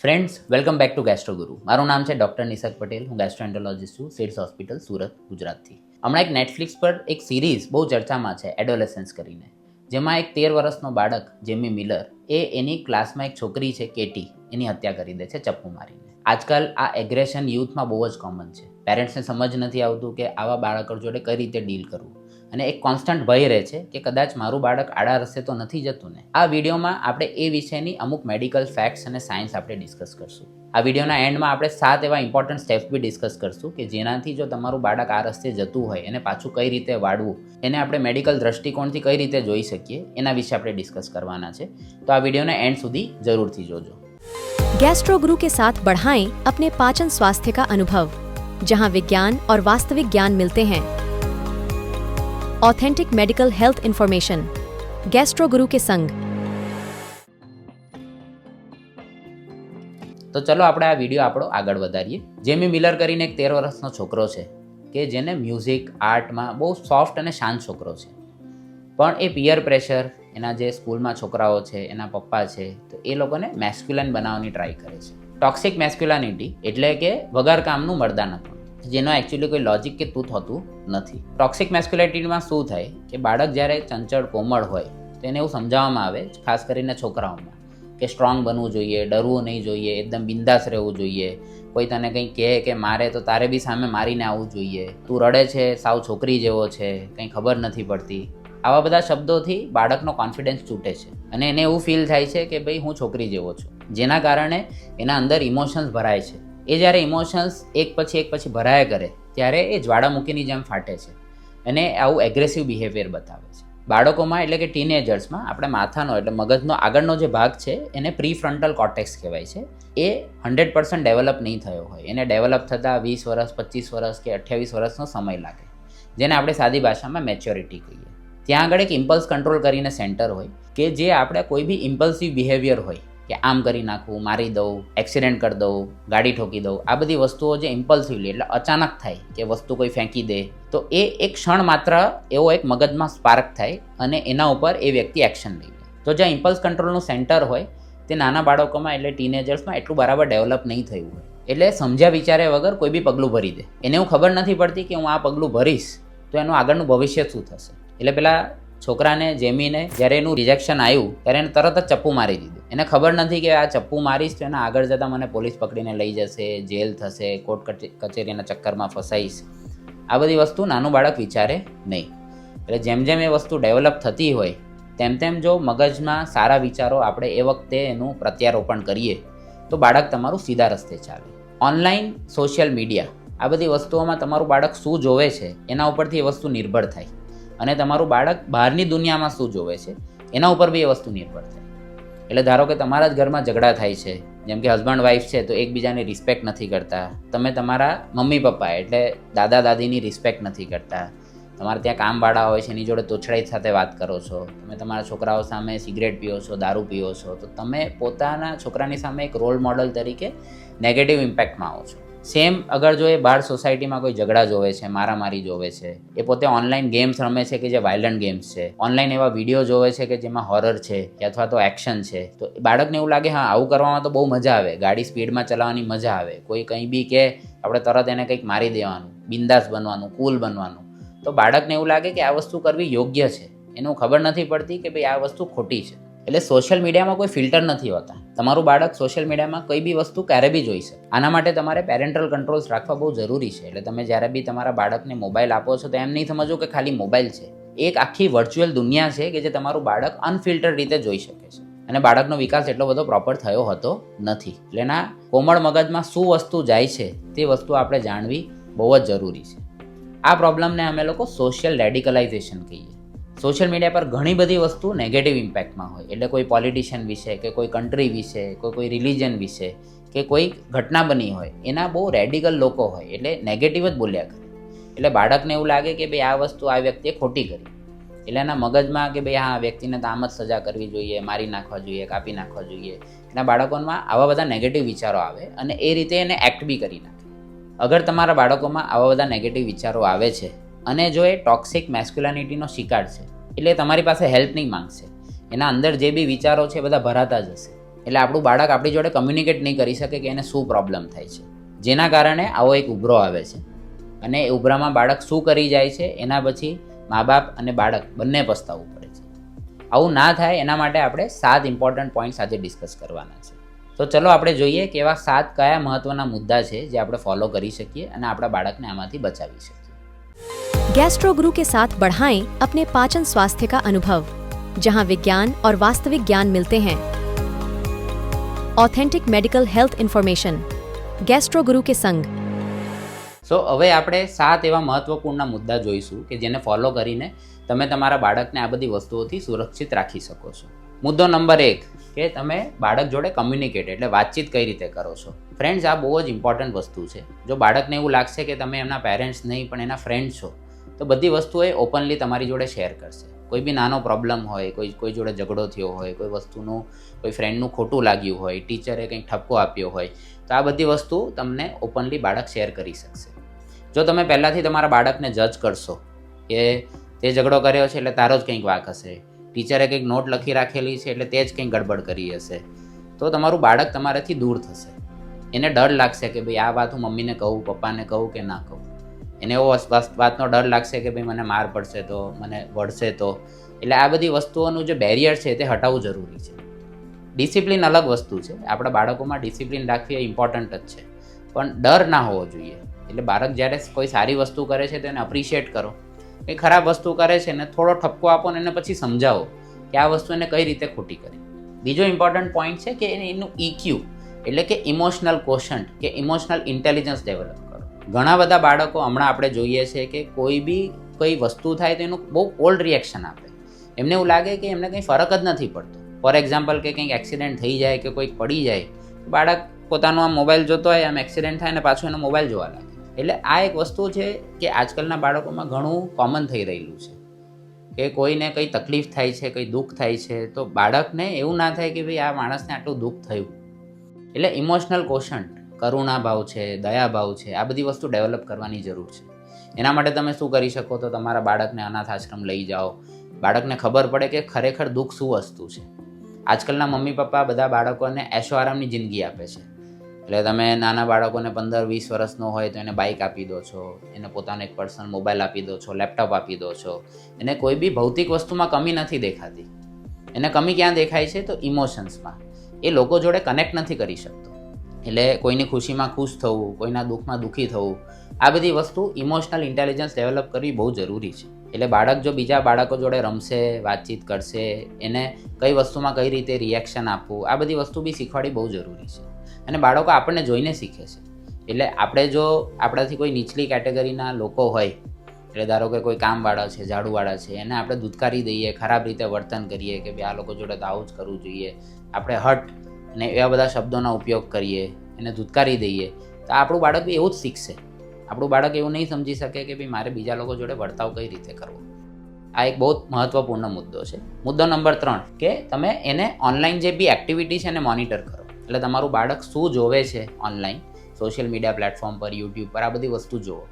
Friends welcome back to Gastro Guru મારું નામ છે ડૉક્ટર નિસર્ગ પટેલ હું ગેસ્ટ્રોએન્ટોલોજિસ્ટ છું સિડ્સ હોસ્પિટલ સુરત, ગુજરાતથી. હમણાં એક નેટફ્લિક્સ પર એક સિરીઝ બહુ ચર્ચામાં છે એડોલેસન્સ કરીને. જેમાં એક તેર વર્ષનો બાળક જેમી મિલર એ એની ક્લાસમાં એક છોકરી છે કેટી એની હત્યા કરી દે છે, ચપ્પુ મારીને. આજકાલ આ એગ્રેશન યુથમાં બહુ જ કોમન છે. પેરેન્ટ્સને સમજ નથી આવતું કે આવા બાળકો જોડે કઈ રીતે ડીલ કરવું. અને એક કોન્સ્ટન્ટ ભય રહે છે કે કદાચ મારું બાળક આડા રસ્તે તો નથી જતું ને આ વિડીયોમાં આપણે એ વિષયની અમુક મેડિકલ ફેક્ટ્સ અને સાયન્સ આપણે ડિસ્કસ કરશું આ વિડીયોના એન્ડમાં આપણે સાત એવા ઇમ્પોર્ટન્ટ સ્ટેપ્સ બી ડિસ્કસ કરશું કે જેનાથી જો તમારું બાળક આ રસ્તે જતું હોય એને પાછું કઈ રીતે વાળવું એને આપણે મેડિકલ દ્રષ્ટિકોણથી કઈ રીતે જોઈ શકીએ એના વિશે આપણે ડિસ્કસ કરવાના છે તો આ વિડીયોના એન્ડ સુધી જરૂરથી જોજો गैस्ट्रो गुरु के साथ बढ़ाएं अपने पाचन स्वास्थ्य का अनुभव जहां विज्ञान और वास्तविक ज्ञान मिलते हैं authentic medical health information gastro Guru के संग તો ચલો આપણે આ વિડીયો આપણો આગળ વધારીએ જેમી મિલર કરીને એક તેર વર્ષનો છોકરો છે કે જેને મ્યુઝિક આર્ટમાં બહુ સોફ્ટ અને શાંત છોકરો છે પણ એ પિયર પ્રેશર એના જે સ્કૂલમાં છોકરાઓ છે એના પપ્પા છે તો એ લોકોને મેસ્ક્યુલન બનાવવાની ટ્રાય કરે છે ટોક્સિક મેસ્ક્યુલાનિટી એટલે કે વગર કામનું મર્દાનપણ જેનો એકચ્યુઅલી કોઈ લોજિક કે તૂથ હોતું નથી. ટોક્સિક મેસ્ક્યુલેટીમાં શું થાય? કે બાળક જ્યારે ચંચળ, કોમળ હોય, તો એને એવું સમજાવવામાં આવે ખાસ કરીને છોકરાઓમાં, કે સ્ટ્રોંગ બનવું જોઈએ, ડરવું નહીં જોઈએ, એકદમ બિંદાસ રહેવું જોઈએ. કોઈ તને કંઈ કહે કે મારે તો તારે બી સામે મારીને આવવું જોઈએ. તું રડે છે, સાવ છોકરી જેવો છે, કંઈ ખબર નથી પડતી. આવા બધા શબ્દોથી બાળકનો કોન્ફિડન્સ છૂટે છે. અને એને એવું ફીલ થાય છે કે ભાઈ હું છોકરી જેવો છું. જેના કારણે એના અંદર ઇમોશન્સ ભરાય છે. એ જ્યારે ઇમોશન્સ એક પછી એક પછી ભરાયા કરે, ત્યારે એ જ્વાળામુખીની જેમ ફાટે છે અને આવું એગ્રેસિવ બિહેવિયર બતાવે છે. બાળકોમાં એટલે કે ટીનેજર્સમાં આપણે માથાનો એટલે મગજનો આગળનો જે ભાગ છે એને પ્રી ફ્રન્ટલ કોટેક્સ કહેવાય છે. એ હંડ્રેડ પર્સન્ટ ડેવલપ નહીં થયો હોય. એને ડેવલપ થતાં વીસ વર્ષ, પચીસ વર્ષ કે અઠ્યાવીસ વર્ષનો સમય લાગે. જેને આપણે સાદી ભાષામાં મેચ્યોરિટી કહીએ. ત્યાં આગળ એક ઇમ્પલ્સ કંટ્રોલ કરીને સેન્ટર હોય કે જે આપણે કોઈ બી ઇમ્પલ્સિવ બિહેવિયર હોય કે આમ કરી નાખવું મારી દઉં એક્સિડન્ટ કરી દઉં, ગાડી ઠોકી દઉં, આ બધી વસ્તુઓ જે ઇમ્પલ્સિવલી એટલે અચાનક થાય કે વસ્તુ કોઈ ફેંકી દે, તો એ એક ક્ષણ માત્ર એવો એક મગજમાં સ્પાર્ક થાય અને એના ઉપર એ વ્યક્તિ એક્શન લઈ લે. તો જ્યાં ઇમ્પલ્સ કંટ્રોલનું સેન્ટર હોય, તે નાના બાળકોમાં એટલે ટીનેજર્સમાં એટલું બરાબર ડેવલપ નહીં થયું હોય. એટલે સમજ્યા વિચારે વગર કોઈ બી પગલું ભરી દે. એને એવું ખબર નથી પડતી કે હું આ પગલું ભરીશ, તો એનું આગળનું ભવિષ્ય શું થશે? એટલે પેલા છોકરાને, જેમીને જ્યારે એનું રિજેક્શન આવ્યું, ત્યારે એને તરત જ ચપ્પુ મારી દીધું. એને ખબર નથી કે આ ચપ્પુ મારીશ તો એના આગળ જતાં મને પોલીસ પકડીને લઈ જશે, જેલ થશે, કોર્ટ કચે- કચેરીના ચક્કરમાં ફસાઈશ. આ બધી વસ્તુ નાનું બાળક વિચારે નહીં. એટલે જેમ જેમ એ વસ્તુ ડેવલપ થતી હોય, તેમ તેમ જો મગજમાં સારા વિચારો આપણે એ વખતે એનું પ્રત્યારોપણ કરીએ, તો બાળક તમારું સીધા રસ્તે ચાલે. ઓનલાઈન સોશિયલ મીડિયા આ બધી વસ્તુઓમાં તમારું બાળક શું જોવે છે, એના ઉપરથી એ વસ્તુ નિર્ભર થાય. અને તમારું બાળક બહારની દુનિયામાં શું જોવે છે, એના ઉપર બી એ વસ્તુ નિર્ભર થાય એટલે ધારો કે તમારા જ ઘરમાં ઝઘડા થાય છે, જેમ કે હસબન્ડ વાઈફ છે, તો એકબીજાને રિસ્પેક્ટ નથી કરતા. તમે તમારા મમ્મી પપ્પા, એટલે દાદા દાદીની રિસ્પેક્ટ નથી કરતા. તમારે ત્યાં કામવાળા હોય છે, એની જોડે તોછડાઈ સાથે વાત કરો છો. તમે તમારા છોકરાઓ સામે સિગરેટ પીઓ છો, દારૂ પીઓ છો, તો તમે પોતાના છોકરાની સામે એક રોલ મોડલ તરીકે નેગેટિવ ઇમ્પેક્ટમાં આવો છો. સેમ અગર જો એ બાળ સોસાયટીમાં કોઈ ઝઘડા જોવે છે, મારામારી જોવે છે, એ પોતે ઓનલાઈન ગેમ્સ રમે છે કે જે વાયલન્ટ ગેમ્સ છે. ઓનલાઈન એવા વીડિયો જોવે છે કે જેમાં હોરર છે કે અથવા તો એક્શન છે. તો બાળકને એવું લાગે, હા, આવું કરવામાં તો બહુ મજા આવે. ગાડી સ્પીડમાં ચલાવવાની મજા આવે. કોઈ કંઈ બી કે, આપણે તરત એને કંઈક મારી દેવાનું, બિંદાસ બનવાનું કુલ બનવાનું. તો બાળકને એવું લાગે કે આ વસ્તુ કરવી યોગ્ય છે. એનું ખબર નથી પડતી કે ભાઈ આ વસ્તુ ખોટી છે. એટલે સોશિયલ મીડિયામાં કોઈ ફિલ્ટર નથી હોતા. તમારું બાળક સોશિયલ મીડિયામાં કોઈ બી વસ્તુ ક્યારે બી જોઈ શકે. આના માટે તમારે પેરેન્ટલ કંટ્રોલ્સ રાખવા બહુ જરૂરી છે. એટલે તમે જ્યારે બી તમારા બાળકને મોબાઈલ આપો છો, તો એમ નહીં સમજો કે ખાલી મોબાઈલ છે. એક આખી વર્ચ્યુઅલ દુનિયા છે કે જે તમારું બાળક અનફિલ્ટર રીતે જોઈ શકે છે. અને બાળકનો વિકાસ એટલો બધો પ્રોપર થયો હોતો નથી. એટલે એના કોમળ મગજમાં શું વસ્તુ જાય છે, તે વસ્તુ આપણે જાણવી બહુ જ જરૂરી છે. આ પ્રોબ્લમને અમે લોકો સોશિયલ રેડિકલાઇઝેશન કહીએ સોશિયલ મીડિયા પર ઘણી બધી વસ્તુ નેગેટિવ ઇમ્પેક્ટમાં હોય. એટલે કોઈ પોલિટિશિયન વિશે, કે કોઈ કન્ટ્રી વિશે કોઈ કોઈ રિલિજન વિશે, કે કોઈ ઘટના બની હોય, એના બહુ રેડિકલ લોકો હોય. એટલે નેગેટિવ જ બોલ્યા કરે. એટલે બાળકને એવું લાગે કે ભાઈ આ વસ્તુ આ વ્યક્તિએ ખોટી કરી. એટલે એના મગજમાં કે ભાઈ હા વ્યક્તિને તો આમ જ સજા કરવી જોઈએ, મારી નાખવા જોઈએ, કાપી નાખવા જોઈએ. એના બાળકોમાં આવા બધા નેગેટિવ વિચારો આવે અને એ રીતે એને એક્ટ બી કરી નાખે. અગર તમારા બાળકોમાં આવા બધા નેગેટિવ વિચારો આવે છે અને જો એ ટોક્સિક મેસ્ક્યુલાનિટીનો શિકાર છે, એટલે તમારી પાસે હેલ્પ નહીં માંગશે. એના અંદર જે બી વિચારો છે એ બધા ભરાતા જ હશે. એટલે આપણું બાળક આપણી જોડે કમ્યુનિકેટ નહીં કરી શકે કે એને શું પ્રોબ્લેમ થાય છે. જેના કારણે આવો એક ઉભરો આવે છે. અને એ ઉભરામાં બાળક શું કરી જાય છે, એના પછી મા બાપ અને બાળક બંને પસ્તાવવું પડે છે. આવું ના થાય એના માટે આપણે સાત ઇમ્પોર્ટન્ટ પોઈન્ટ આજે ડિસ્કસ કરવાના છે. તો ચલો આપણે જોઈએ કે એવા સાત કયા મહત્ત્વના મુદ્દા છે જે આપણે ફોલો કરી શકીએ અને આપણા બાળકને આમાંથી બચાવી શકીએ. गैस्ट्रो गुरु के साथ बढ़ाएं अपने पाचन स्वास्थ्य का अनुभव जहां विज्ञान और वास्तविक ज्ञान मिलते हैं authentic medical health information gastro Guru के संग સો હવે આપણે સાત એવા મહત્વપૂર્ણ મુદ્દા જોઈશું કે જેને ફોલો કરીને તમે તમારા બાળકને આ બધી વસ્તુઓથી સુરક્ષિત રાખી શકો છો મુદ્દો નંબર એક કે તમે બાળક જોડે કમ્યુનિકેટ એટલે વાતચીત કઈ રીતે કરો છો ફ્રેન્ડ્સ આ બહુ જ ઇમ્પોર્ટન્ટ વસ્તુ છે જો બાળકને એવું લાગશે કે તમે એમના પેરેન્ટ્સ નહીં પણ એના ફ્રેન્ડ છો તો બધી વસ્તુઓ એ ઓપનલી તમારી જોડે શેર કરશે. કોઈ બી નાનો પ્રોબ્લેમ હોય, કોઈ કોઈ જોડે ઝઘડો થયો હોય, કોઈ વસ્તુનું, કોઈ ફ્રેન્ડનું ખોટું લાગ્યું હોય ટીચરે કંઈક ઠપકો આપ્યો હોય, તો આ બધી વસ્તુ તમને ઓપનલી બાળક શેર કરી શકશે. જો તમે પહેલાંથી તમારા બાળકને જજ કરશો કે તે ઝઘડો કર્યો છે એટલે તારો જ કંઈક વાંક હશે ટીચરે કંઈક નોટ લખી રાખેલી છે એટલે તે જ કંઈક ગડબડ કરી હશે, તો તમારું બાળક તમારાથી દૂર થશે. એને ડર લાગશે કે ભાઈ આ વાત હું મમ્મીને કહું, પપ્પાને કહું કે ના કહું. એને એવો વાતનો ડર લાગશે કે ભાઈ મને માર પડશે તો, મને વળશે તો. એટલે આ બધી વસ્તુઓનું જે બેરિયર છે તે હટાવવું જરૂરી છે. ડિસિપ્લિન અલગ વસ્તુ છે. આપણા બાળકોમાં ડિસિપ્લિન રાખવી એ ઇમ્પોર્ટન્ટ જ છે. પણ ડર ના હોવો જોઈએ. એટલે બાળક જ્યારે કોઈ સારી વસ્તુ કરે છે, તો એને અપ્રિશિએટ કરો. એ ખરાબ વસ્તુ કરે છે ને થોડો ઠપકો આપો ને એને પછી સમજાવો કે આ વસ્તુ એને કઈ રીતે ખોટી કરી. બીજો ઇમ્પોર્ટન્ટ પોઈન્ટ છે કે એને ઇક્યુ એટલે કે ઇમોશનલ કોશન્ટ કે ઇમોશનલ ઇન્ટેલિજન્સ ડેવલપ ઘણા બધા બાળકો હમણાં આપણે જોઈએ છે કે કોઈ બી કંઈ વસ્તુ થાય તો એનું બહુ કોલ્ડ રિએક્શન આપે. એમને એવું લાગે કે એમને કંઈ ફરક જ નથી પડતો. ફોર એક્ઝામ્પલ કે કંઈક એક્સિડન્ટ થઈ જાય કે કોઈક પડી જાય બાળક પોતાનો આમ મોબાઈલ જોતો હોય, આમ એક્સિડન્ટ થાય ને પાછું એનો મોબાઈલ જોવા લાગે. એટલે આ એક વસ્તુ છે કે આજકાલના બાળકોમાં ઘણું કોમન થઈ રહેલું છે. કે કોઈને કંઈ તકલીફ થાય છે, કંઈ દુઃખ થાય છે, તો બાળકને એવું ના થાય કે ભાઈ આ માણસને આટલું દુઃખ થયું. એટલે ઇમોશનલ કોશન્ટ કરુણા ભાવ છે દયા ભાવ છે, આ બધી વસ્તુ ડેવલપ કરવાની જરૂર છે. એના માટે તમે શું કરી શકો તો તમારા બાળકને અનાથ આશ્રમ લઈ જાઓ. બાળકને ખબર પડે કે ખરેખર દુઃખ શું વસ્તુ છે. આજકાલના મમ્મી પપ્પા બધા બાળકોને એશો આરામની જિંદગી આપે છે. એટલે તમે નાના બાળકોને પંદર, વીસ વર્ષનો હોય તો એને બાઇક આપી દો છો, એને પોતાનો એક પર્સનલ મોબાઈલ આપી દો છો લેપટોપ આપી દો છો. એને કોઈ બી ભૌતિક વસ્તુમાં કમી નથી દેખાતી. એને કમી ક્યાં દેખાય છે? તો ઇમોશન્સમાં એ લોકો જોડે કનેક્ટ નથી કરી શકતો. એટલે કોઈની ખુશીમાં ખુશ થવું, કોઈના દુઃખમાં દુઃખી થવું, આ બધી વસ્તુ ઇમોશનલ ઇન્ટેલિજન્સ ડેવલપ કરવી બહુ જરૂરી છે. એટલે બાળક જો બીજા બાળકો જોડે રમશે, વાતચીત કરશે, એને કઈ વસ્તુમાં કઈ રીતે રિએક્શન આપવું, આ બધી વસ્તુ બી શીખવાડી બહુ જરૂરી છે. અને બાળકો આપણને જોઈને શીખે છે. એટલે આપણે જો આપણાથી કોઈ નીચલી કેટેગરીના લોકો હોય, એટલે ધારો કે કોઈ કામવાળા છે, ઝાડુવાળા છે, એને આપણે દૂધકારી દઈએ, ખરાબ રીતે વર્તન કરીએ કે ભાઈ આ લોકો જોડે તો આવું જ કરવું જોઈએ, આપણે હટ અને એવા બધા શબ્દોનો ઉપયોગ કરીએ, એને ધૂતકારી દઈએ, તો આપણું બાળક બી એવું જ શીખશે. આપણું બાળક એવું નહીં સમજી શકે કે ભાઈ મારે બીજા લોકો જોડે વર્તાવ કઈ રીતે કરવો. આ એક બહુ મહત્વપૂર્ણ મુદ્દો છે. મુદ્દો નંબર ત્રણ, કે તમે એને ઓનલાઈન જે બી એક્ટિવિટી છે એને મોનિટર કરો. એટલે તમારું બાળક શું જોવે છે ઓનલાઈન, સોશિયલ મીડિયા પ્લેટફોર્મ પર, યુટ્યુબ પર, આ બધી વસ્તુ જુઓ.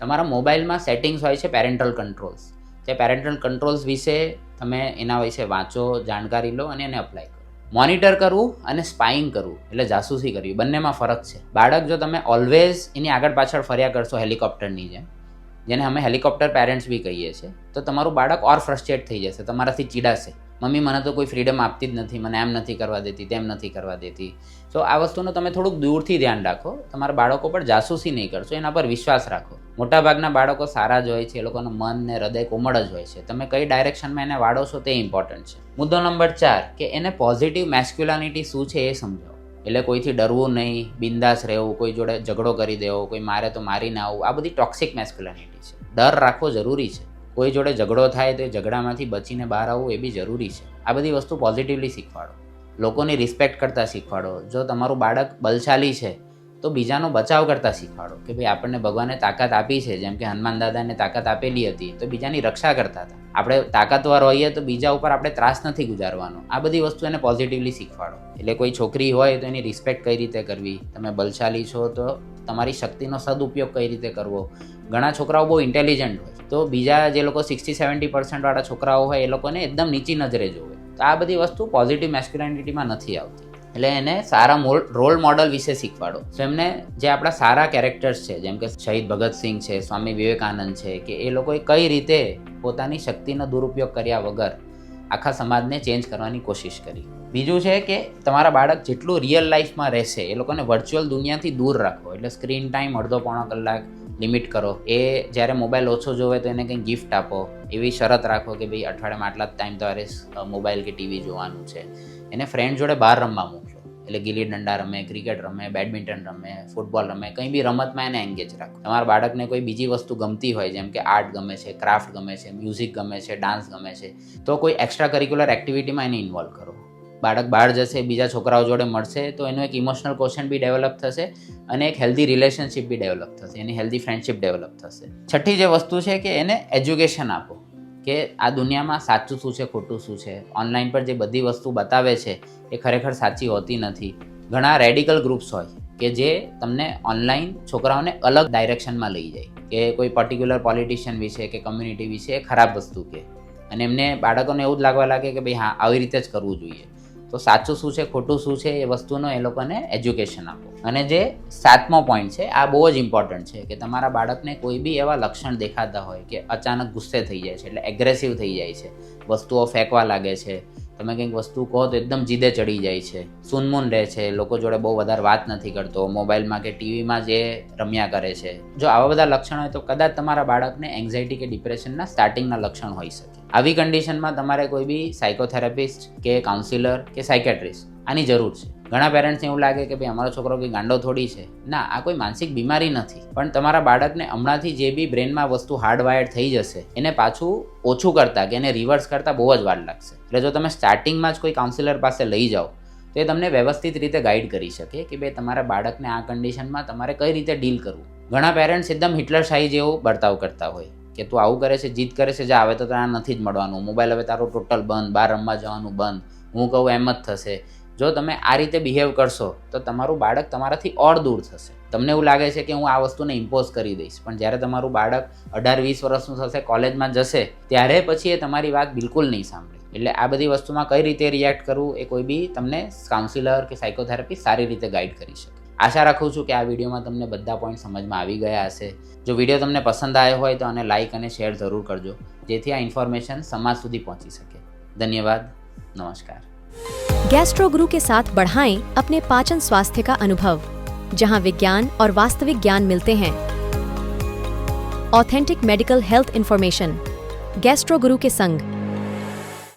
તમારા મોબાઈલમાં સેટિંગ્સ હોય છે પેરેન્ટલ કંટ્રોલ્સ. જે પેરેન્ટલ કંટ્રોલ્સ વિશે તમે એના વિશે વાંચો, જાણકારી લો અને એને અપ્લાય કરો. મોનિટર કરવું અને સ્પાઇંગ કરવું, એટલે જાસૂસી કરવી. બંનેમાં ફરક છે. બાળક જો તમે ઓલવેઝ એની આગળ પાછળ ફર્યા કરશો હેલિકોપ્ટરની જેમ જેને અમે હેલિકોપ્ટર પેરેન્ટ્સ બી કહીએ છીએ, તો તમારું બાળક ઓર ફ્રસ્ટ્રેટ થઈ જશે, તમારાથી ચીડાશે. મમ્મી, મને તો કોઈ ફ્રીડમ આપતી જ નથી, મને એમ નથી કરવા દેતી, તેમ નથી કરવા દેતી. સો આ વસ્તુનું તમે થોડુંક દૂરથી ધ્યાન રાખો. તમારા બાળકો પર જાસૂસી નહીં કરશો, એના પર વિશ્વાસ રાખો. મોટાભાગના બાળકો સારા જ હોય છે, એ લોકોનું મન ને હૃદય કોમળ જ હોય છે. તમે કઈ ડાયરેક્શનમાં એને વાળો છો તે ઇમ્પોર્ટન્ટ છે. મુદ્દો નંબર ચાર, કે એને પોઝિટિવ મેસ્ક્યુલાનિટી શું છે એ સમજાવો એટલે કોઈથી ડરવું નહીં, બિંદાસ રહેવું, કોઈ જોડે ઝઘડો કરી દેવો, કોઈ મારે તો મારીને આવું આ બધી ટોક્સિક મેસ્ક્યુલાનિટી છે. ડર રાખવો જરૂરી છે. કોઈ જોડે ઝઘડો થાય તો એ ઝઘડામાંથી બચીને બહાર આવવું એ બી જરૂરી છે. આ બધી વસ્તુ પોઝિટિવલી શીખવાડો. લોકોની રિસ્પેક્ટ કરતાં શીખવાડો. જો તમારું બાળક બલશાલી છે તો બીજાનો બચાવ કરતાં શીખવાડો કે ભાઈ આપણને ભગવાને તાકાત આપી છે, જેમ કે હનુમાન દાદાને તાકાત આપેલી હતી, તો બીજાની રક્ષા કરતા હતા. આપણે તાકાતવાર હોઈએ તો બીજા ઉપર આપણે ત્રાસ નથી ગુજારવાનો. આ બધી વસ્તુ એને પોઝિટિવલી શીખવાડો. એટલે કોઈ છોકરી હોય તો એની રિસ્પેક્ટ કઈ રીતે કરવી? તમે બલશાલી છો તો તમારી શક્તિનો સદુપયોગ કઈ રીતે કરવો? ઘણા છોકરાઓ બહુ ઇન્ટેલિજન્ટ હોય તો બીજા જે લોકો સિક્સટી સેવન્ટી પર્સન્ટવાળા છોકરાઓ હોય એ લોકોને એકદમ નીચી નજરે જોવે. તો આ બધી વસ્તુ પોઝિટિવ મેસ્ક્યુલાનિટીમાં નથી આવતી. એટલે એને સારા રોલ મોડલ વિશે શીખવાડો. તો એમને જે આપણા સારા કેરેક્ટર્સ છે, જેમ કે શહીદ ભગતસિંહ છે, સ્વામી વિવેકાનંદ છે, કે એ લોકોએ કઈ રીતે પોતાની શક્તિનો દુરુપયોગ કર્યા વગર આખા સમાજને ચેન્જ કરવાની કોશિશ કરી. બીજું છે કે તમારા બાળક જેટલું રિયલ લાઈફમાં રહેશે, એ લોકોને વર્ચ્યુઅલ દુનિયાથી દૂર રાખો. એટલે સ્ક્રીન ટાઈમ અડધો પોણો કલાક લિમિટ કરો. એ જ્યારે મોબાઈલ ઓછો જોવે તો એને કંઈ ગિફ્ટ આપો. એવી શરત રાખો કે ભાઈ અઠવાડિયામાં આટલા જ ટાઈમ તમારે મોબાઈલ કે ટીવી જોવાનું છે. એને ફ્રેન્ડ જોડે બહાર રમવા મોકલો એટલે ગીલી ડંડા રમે, ક્રિકેટ રમે, બેડમિન્ટન રમે, ફૂટબોલ રમે, કંઈ બી રમતમાં એને એન્ગેજ રાખો. તમારા બાળકને કોઈ બીજી વસ્તુ ગમતી હોય, જેમ કે આર્ટ ગમે છે, ક્રાફ્ટ ગમે છે મ્યુઝિક ગમે છે ડાન્સ ગમે છે, તો કોઈ એક્સ્ટ્રા કરિક્યુલર એક્ટિવિટીમાં એને ઇન્વોલ્વ કરો. બાળક બહાર જશે, બીજા છોકરાઓ જોડે મળશે, તો એનું એક ઇમોશનલ ક્વેશ્ચન બી ડેવલપ થશે અને એક હેલ્ધી રિલેશનશિપ બી ડેવલપ થશે, એની હેલ્ધી ફ્રેન્ડશિપ ડેવલપ થશે. છઠ્ઠી જે વસ્તુ છે કે એને એજ્યુકેશન આપો. કે આ દુનિયામાં સાચું શું છે, ખોટું શું છે? ઓનલાઈન પર જે બધી વસ્તુ બતાવે છે, એ ખરેખર સાચી હોતી નથી. ઘણા રેડિકલ ગ્રુપ્સ હોય કે જે તમને ઓનલાઈન છોકરાઓને અલગ ડાયરેક્શનમાં લઈ જાય. કે કોઈ પર્ટિક્યુલર પોલિટિશિયન વિશે કે કમ્યુનિટી વિશે ખરાબ વસ્તુ કે. અને એમને બાળકોને એવું જ લાગવા લાગે કે ભાઈ હા, આવી રીતે જ કરવું જોઈએ. તો સાચું શું છે, ખોટું શું છે, એ વસ્તુનો એ લોકોને એજ્યુકેશન આપો. અને જે સાતમો પોઈન્ટ છે, આ બહુ જ ઇમ્પોર્ટન્ટ છે કે તમારા બાળકને કોઈ બી એવા લક્ષણ દેખાતા હોય કે અચાનક ગુસ્સે થઈ જાય છે, એટલે એગ્રેસિવ થઈ જાય છે, વસ્તુઓ ફેંકવા લાગે છે, તમે કંઈક વસ્તુ કહો તો એકદમ જીદે ચડી જાય છે, સુનમૂન રહે છે, લોકો જોડે બહુ વધારે વાત નથી કરતો, મોબાઈલમાં કે ટીવીમાં જે રમ્યા કરે છે. જો આવા બધા લક્ષણ હોય તો કદાચ તમારા બાળકને એન્ઝાયટી કે ડિપ્રેશનના સ્ટાર્ટિંગના લક્ષણ હોઈ શકે. આવી કન્ડિશનમાં તમારે કોઈ બી સાયકોથેરાપિસ્ટ કે કાઉન્સિલર કે સાયકેટ્રિસ્ટ આની જરૂર છે. ઘણા પેરેન્ટ્સને એવું લાગે કે ભાઈ અમારો છોકરો કંઈ ગાંડો થોડી છે. ના, આ કોઈ માનસિક બીમારી નથી. પણ તમારા બાળકને હમણાંથી જે બી બ્રેનમાં વસ્તુ હાર્ડવાયર્ડ થઈ જશે, એને પાછું ઓછું કરતાં કે એને રિવર્સ કરતાં બહુ જ વાર લાગશે. એટલે જો તમે સ્ટાર્ટિંગમાં જ કોઈ કાઉન્સિલર પાસે લઈ જાઓ, તો એ તમને વ્યવસ્થિત રીતે ગાઈડ કરી શકે કે ભાઈ તમારા બાળકને આ કન્ડિશનમાં તમારે કઈ રીતે ડીલ કરવું. ઘણા પેરેન્ટ્સ એકદમ હિટલર શાહી જેવો બર્તાવ કરતા હોય. કે તું આવું કરે છે, જીદ કરે છે, જા આવે તો તને નથી જ મળવાનું. મોબાઈલ હવે તારો ટોટલ બંધ, બહાર રમવા જવાનું બંધ. હું કહું એમ જ થશે. જો તમે આ રીતે બિહેવ કરશો, તો તમારું બાળક તમારાથી ઓર દૂર થશે. તમને એવું લાગે છે કે હું આ વસ્તુને ઇમ્પોઝ કરી દઈશ, પણ જ્યારે તમારું બાળક અઢાર, વીસ વર્ષનું થશે, કોલેજમાં જશે, ત્યારે પછી એ તમારી વાત બિલકુલ નહીં સાંભળે. એટલે આ બધી વસ્તુમાં કઈ રીતે રિએક્ટ કરવું એ કોઈ બી તમને કાઉન્સિલર કે સાયકોથેરાપી સારી રીતે ગાઈડ કરી શકે. આશા રાખું છું કે આ વિડીયોમાં તમને બધા પોઈન્ટ સમજમાં આવી ગયા હશે જો વિડીયો તમને પસંદ આવ્યો હોય તો આને લાઇક અને શેર જરૂર કરજો જેથી આ ઇન્ફોર્મેશન સમાજ સુધી પહોંચી શકે ધન્યવાદ नमस्कार गैस्ट्रो गुरु के साथ बढ़ाएं अपने पाचन स्वास्थ्य का अनुभव जहां विज्ञान और वास्तविक ज्ञान मिलते हैं authentic medical health information gastro Guru के संग